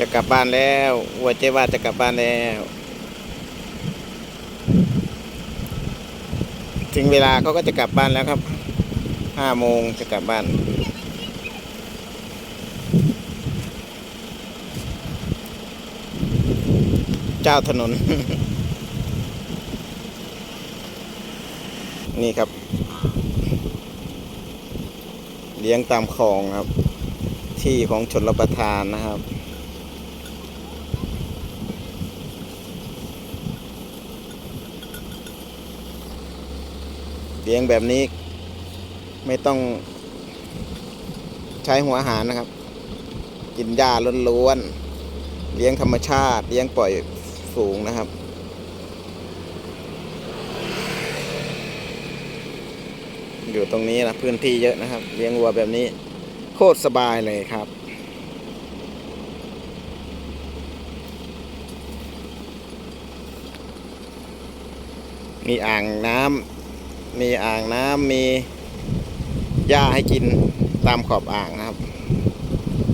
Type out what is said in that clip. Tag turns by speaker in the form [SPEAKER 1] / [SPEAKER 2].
[SPEAKER 1] จะกลับบ้านแล้ววัวเจว่าจะกลับบ้านแล้ว ถึงเวลาเขาก็จะกลับบ้านแล้วครับห้าโมงจะกลับบ้าน เจ้าถนน นี่ครับ เลี้ยงตามคลองครับ ที่ของชนรประทานนะครับ เลี้ยงแบบนี้ ไม่ต้องใช้หัวอาหารนะครับ กินหญ้าล้วนๆ เลี้ยงธรรมชาติ เลี้ยงปล่อยฝูงนะครับอยู่ตรงนี้นะพื้นที่เยอะนะครับ เลี้ยงวัวแบบนี้ โคตรสบายเลยครับ มีอ่างน้ำ มีอ่างน้ำมีหญ้าให้กินตามขอบอ่างนะครับ